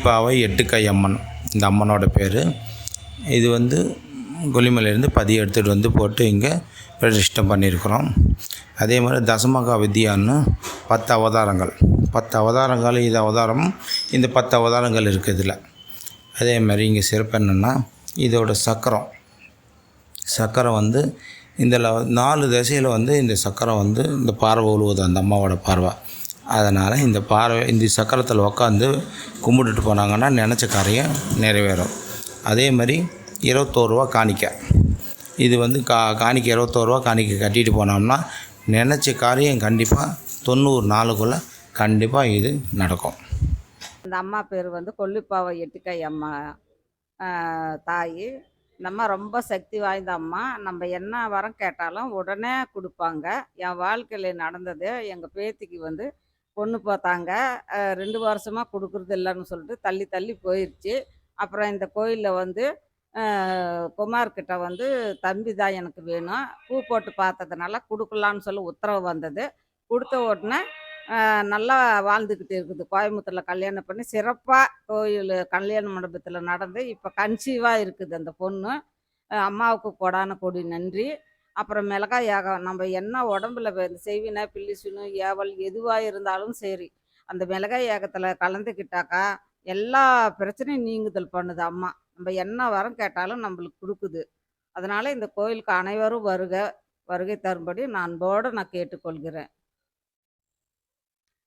கொல்லிப்பாவை எட்டுக்கை அம்மன் இந்த அம்மனோட பேர். இது வந்து கொல்லிமலையிலேருந்து பதிய எடுத்துகிட்டு வந்து போட்டு இங்கே பிரதிஷ்டம் பண்ணியிருக்கிறோம். அதே மாதிரி தசமகா வித்யான்னு பத்து அவதாரங்கள். பத்து அவதாரங்கள் இது அவதாரம் இந்த பத்து அவதாரங்கள் இருக்குது இதில் அதே மாதிரி இங்கே சிறப்பு என்னென்னா இதோட சக்கரம். சக்கரம் வந்து இந்த ல- நாலு திசையில் வந்து இந்த சக்கரம் வந்து இந்த பார்வை உழுவுது அந்த அம்மாவோட பார்வை. அதனால் இந்த பார்வை இந்த சக்கரத்தில் உக்காந்து கும்பிட்டுட்டு போனாங்கன்னா நினச்ச காரியம் நிறைவேறும். அதே மாதிரி இருபத்தோருவா காணிக்க. இது வந்து கா காணிக்க இருபத்தோருவா காணிக்க கட்டிட்டு போனோம்னா நினச்ச காரியம் கண்டிப்பாக தொண்ணூறு நாளுக்குள்ளே கண்டிப்பாக இது நடக்கும். இந்த அம்மா பேர் வந்து கொல்லிப்பாவை எட்டுக்கை அம்மா தாய். நம்ம ரொம்ப சக்தி வாய்ந்த அம்மா. நம்ம என்ன வரம் கேட்டாலும் உடனே கொடுப்பாங்க. என் வாழ்க்கையில் நடந்தது எங்கள் பேத்திக்கு வந்து பொண்ணு பார்த்தாங்க. ரெண்டு வருஷமாக கொடுக்குறது இல்லைன்னு சொல்லிட்டு தள்ளி தள்ளி போயிடுச்சு அப்புறம் இந்த கோயிலில் வந்து குமார்கிட்ட வந்து தம்பி தான் எனக்கு வேணும். பூ போட்டு பார்த்ததுனால கொடுக்கலான்னு சொல்லி உத்தரவு வந்தது. கொடுத்த உடனே நல்லா வாழ்ந்துக்கிட்டு இருக்குது. கோயம்புத்தூரில் கல்யாணம் பண்ணி சிறப்பாக கோயில் கல்யாண மண்டபத்தில் நடந்து இப்போ கன்சீவாக இருக்குது அந்த பொண்ணு. அம்மாவுக்கு கொடான கொடி நன்றி. அப்புறம் மிளகாய் யாகம் நம்ம என்ன உடம்புல வே- இந்த செய்வினை பில்லிசுனு ஏவல் எதுவாக இருந்தாலும் சரி அந்த மிளகாய் யாகத்தில் கலந்துக்கிட்டாக்கா எல்லா பிரச்சனையும் நீங்குதல் பண்ணுது அம்மா. நம்ம என்ன வரம் கேட்டாலும் நம்மளுக்கு கொடுக்குது. அதனால் இந்த கோயிலுக்கு அனைவரும் வருக வருகை தரும்படி நான் அன்போடு நான் கேட்டுக்கொள்கிறேன்.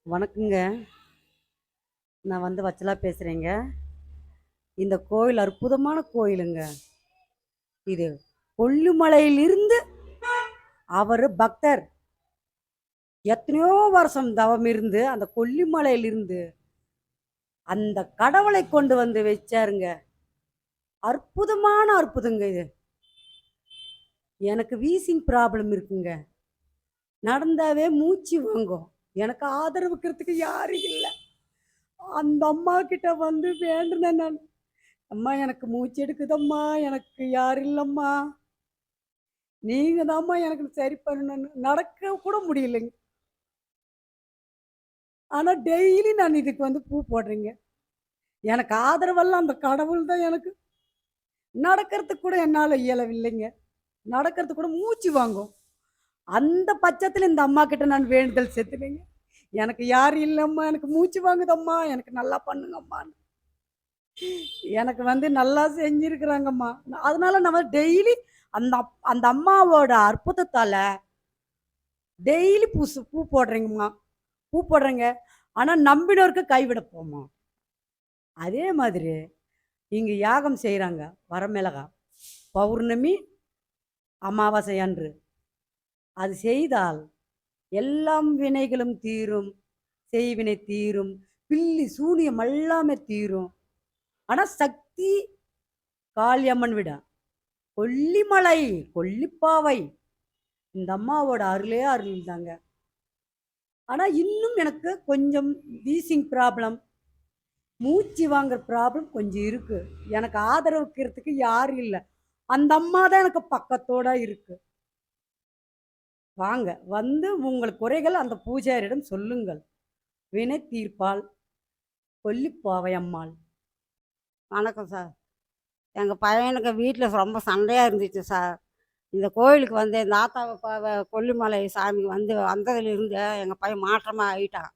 வணக்கங்க. நான் வந்து வச்சலா பேசுகிறேங்க இந்த கோயில் அற்புதமான கோயிலுங்க. இது கொல்லுமலையிலிருந்து அவர் பக்தர். எத்தனையோ வருஷம் தவம் இருந்து அந்த கொல்லிமலையிலிருந்து அந்த கடவுளை கொண்டு வந்து வச்சாருங்க. அற்புதமான அற்புதங்க இது. எனக்கு வீசிங் ப்ராப்ளம் இருக்குங்க. நடந்தாவே மூச்சு வாங்கும். எனக்கு ஆதரவுக்கிறதுக்கு யாரும் இல்லை. அந்த அம்மா கிட்ட வந்து வேண்டுனேன் நான். அம்மா எனக்கு மூச்சு எடுக்குதம்மா. எனக்கு யாரும் இல்லைம்மா. நீங்க தாம்மா எனக்கு சரி பண்ணணும் நடக்க கூட முடியலைங்க. ஆனா டெய்லி நான் இதுக்கு வந்து பூ போடுறீங்க. எனக்கு ஆதரவெல்லாம் அந்த கடவுள் தான் எனக்கு. நடக்கிறதுக்கு கூட என்னால் இயலவில்லைங்க. நடக்கிறதுக்கு கூட மூச்சு வாங்கும். அந்த பட்சத்தில் இந்த அம்மா கிட்ட நான் வேண்டுதல் செத்துனேங்க எனக்கு யாரும் இல்லைம்மா எனக்கு மூச்சு வாங்குதம்மா எனக்கு நல்லா பண்ணுங்கம்மான்னு எனக்கு வந்து நல்லா செஞ்சுருக்குறாங்கம்மா. அதனால நம்ம டெய்லி அந்த அப்- அந்த அம்மாவோட அற்புதத்தால் டெய்லி பூசு பூ போடுறீங்கம்மா. பூ போடுறேங்க. ஆனால் நம்பினோருக்கு கைவிட போமா அதே மாதிரி இங்கே யாகம் செய்கிறாங்க வரமிளகா. பௌர்ணமி அமாவாசை அன்று. அது செய்தால் எல்லாம் வினைகளும் தீரும். செய்வினை தீரும். பில்லி சூனியம் எல்லாமே தீரும். ஆனால் சக்தி காளியம்மன் விட கொல்லிமலை கொல்லிப்பாவை. இந்த அம்மாவோட அருளே அருள் தாங்க ஆனால் இன்னும் எனக்கு கொஞ்சம் வீசிங் ப்ராப்ளம். மூச்சு வாங்குற ப்ராப்ளம் கொஞ்சம் இருக்குது எனக்கு ஆதரவுக்கிறதுக்கு யாரும் இல்லை. அந்த அம்மா தான் எனக்கு பக்கத்தோட இருக்கு. வாங்க வந்து உங்கள் குறைகள் அந்த பூஜாரியிடம் சொல்லுங்கள். வினை தீர்ப்பால் கொல்லிப்பாவை அம்மாள். வணக்கம் சார். எங்கள் பையனுக்கு வீட்டில் ரொம்ப சண்டையாக இருந்துச்சு சார் இந்த கோயிலுக்கு வந்து இந்த ஆத்தாவை கொல்லிமலை சாமிக்கு வந்து வந்ததுலேருந்து எங்கள் பையன் மாற்றமாக ஆகிட்டான்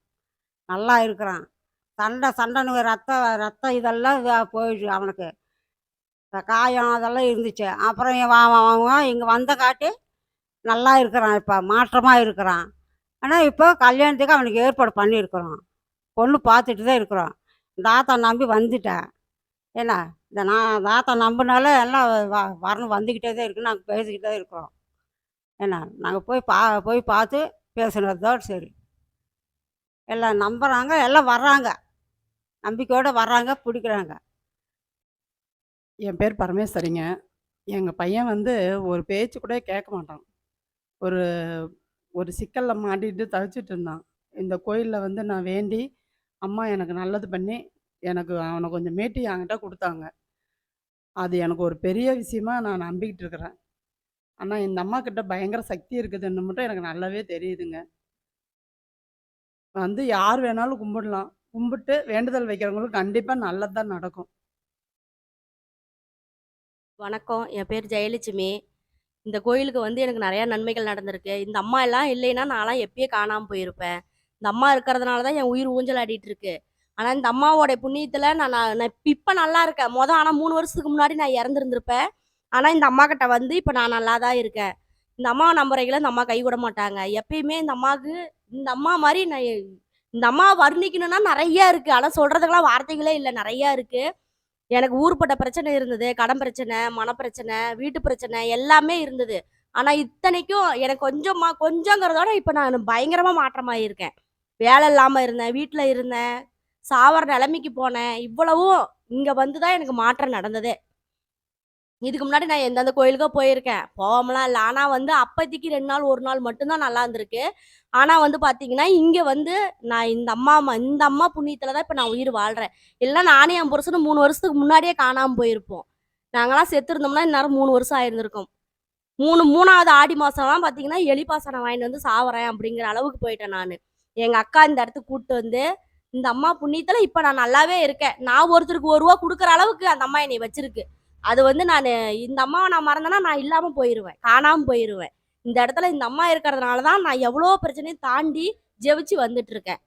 நல்லா இருக்கிறான். சண்டை சண்டைன்னு ரத்தம் ரத்தம் இதெல்லாம் போயிடுச்சு அவனுக்கு. காயம் அதெல்லாம் இருந்துச்சு. அப்புறம் அவன் இங்கே வந்த காட்டி நல்லா இருக்கிறான் இப்போ மாற்றமாக இருக்கிறான். ஆனால் இப்போ கல்யாணத்துக்கு அவனுக்கு ஏற்பாடு பண்ணியிருக்கிறோம். பொண்ணு பார்த்துட்டு தான் இருக்கிறோம் தாத்தா நம்பி வந்துட்டேன் என்ன இந்த நான் தாத்தா நம்பினால எல்லாம் வ- வரணும் வந்துக்கிட்டே தான் இருக்கு நாங்கள் பேசிக்கிட்டே தான் இருக்கிறோம். என்ன நாங்கள் போய் பா போய் பார்த்து பேசுனதோடு சரி. எல்லாம் நம்புகிறாங்க எல்லாம் வர்றாங்க. நம்பிக்கையோடு வர்றாங்க பிடிக்கிறாங்க. என் பேர் பரமேஸ்வரிங்க. எங்கள் பையன் வந்து ஒரு பேச்சு கூட கேட்க மாட்டான். ஒரு ஒரு சிக்கலில் மாட்டிட்டு தவிச்சிட்டு இருந்தான். இந்த கோயிலில் வந்து நான் வேண்டி அம்மா எனக்கு நல்லது பண்ணி எனக்கு அவனை கொஞ்சம் மீட்டி என்கிட்ட கொடுத்தாங்க. அது எனக்கு ஒரு பெரிய விஷயமா நான் நம்பிக்கிட்டு இருக்கிறேன். ஆனால் இந்த அம்மா கிட்ட பயங்கர சக்தி இருக்குதுன்னு மட்டும் எனக்கு நல்லாவே தெரியுதுங்க. வந்து யார் வேணாலும் கும்பிடலாம். கும்பிட்டு வேண்டுதல் வைக்கிறவங்களுக்கு கண்டிப்பாக நல்லது தான் நடக்கும். வணக்கம். என் பேர் ஜெயலட்சுமி. இந்த கோயிலுக்கு வந்து எனக்கு நிறையா நன்மைகள் நடந்திருக்கு. இந்த அம்மா எல்லாம் இல்லைன்னா நான்லாம் எப்பயே காணாமல் போயிருப்பேன். இந்த அம்மா இருக்கிறதுனால தான் என் உயிர் ஊஞ்சல் ஆடிட்டு இருக்கு. ஆனால் இந்த அம்மாவோட புண்ணியத்தில் நான் நான் நான் இப்போ நல்லா இருக்கேன். மொதல் ஆனால் மூணு வருஷத்துக்கு முன்னாடி நான் இறந்துருந்துருப்பேன். ஆனால் இந்த அம்மா கிட்ட வந்து இப்போ நான் நல்லா தான் இருக்கேன். இந்த அம்மா நம்புறைகளை இந்த அம்மா கை விட மாட்டாங்க. எப்பயுமே இந்த அம்மாவுக்கு இந்த அம்மா மாதிரி நான் இந்த அம்மா வர்ணிக்கணும்னா நிறைய இருக்கு. ஆனால் சொல்றதுக்கெல்லாம் வார்த்தைகளே இல்லை. நிறைய இருக்கு. எனக்கு ஊர்பட்ட பிரச்சனை இருந்தது. கடன் பிரச்சனை மனப்பிரச்சனை வீட்டு பிரச்சனை எல்லாமே இருந்தது. ஆனா இத்தனைக்கும் எனக்கு கொஞ்சமா கொஞ்சங்கிறதோட இப்ப நான் பயங்கரமா மாற்றமாயிருக்கேன். வேலை இல்லாம இருந்தேன். வீட்டுல இருந்தேன். சாவர நிலைமைக்கு போனேன். இவ்வளவும் இங்க வந்துதான் எனக்கு மாற்றம் நடந்ததே. இதுக்கு முன்னாடி நான் எந்தெந்த கோயிலுக்கோ போயிருக்கேன். போகாமலாம் இல்லை. ஆனால் வந்து அப்போதைக்கு ரெண்டு நாள் ஒரு நாள் மட்டும்தான் நல்லா இருந்திருக்கு. ஆனால் வந்து பார்த்தீங்கன்னா இங்கே வந்து நான் இந்த அம்மா ம- இந்த அம்மா புண்ணியத்தில் தான் இப்போ நான் உயிர் வாழ்கிறேன் இல்லை நானே என் புருஷனு மூணு வருஷத்துக்கு முன்னாடியே காணாமல் போயிருப்போம். நாங்களாம் செத்துருந்தோம்னா இந்நேரம் மூணு வருஷம் ஆயிருந்திருக்கோம். மூணு மூணாவது ஆடி மாதம்லாம் பார்த்தீங்கன்னா எலிப்பாசனம் வாங்கிட்டு வந்து சாவறேன் அப்படிங்கிற அளவுக்கு போயிட்டேன் நான். எங்கள் அக்கா இந்த இடத்துக்கு கூப்பிட்டு வந்து இந்த அம்மா புண்ணியத்தில் இப்போ நான் நல்லாவே இருக்கேன். நான் ஒருத்தருக்கு ஒரு ரூபா கொடுக்குற அளவுக்கு அந்த அம்மா என்னை வச்சிருக்கு. அது வந்து நான் இந்த அம்மாவை நான் மறந்தேன்னா நான் இல்லாமல் போயிடுவேன் காணாமல் போயிடுவேன் இந்த இடத்துல இந்த அம்மா இருக்கிறதுனால தான் நான் எவ்வளோ பிரச்சனையும் தாண்டி ஜெபிச்சு வந்துட்டு இருக்கேன்.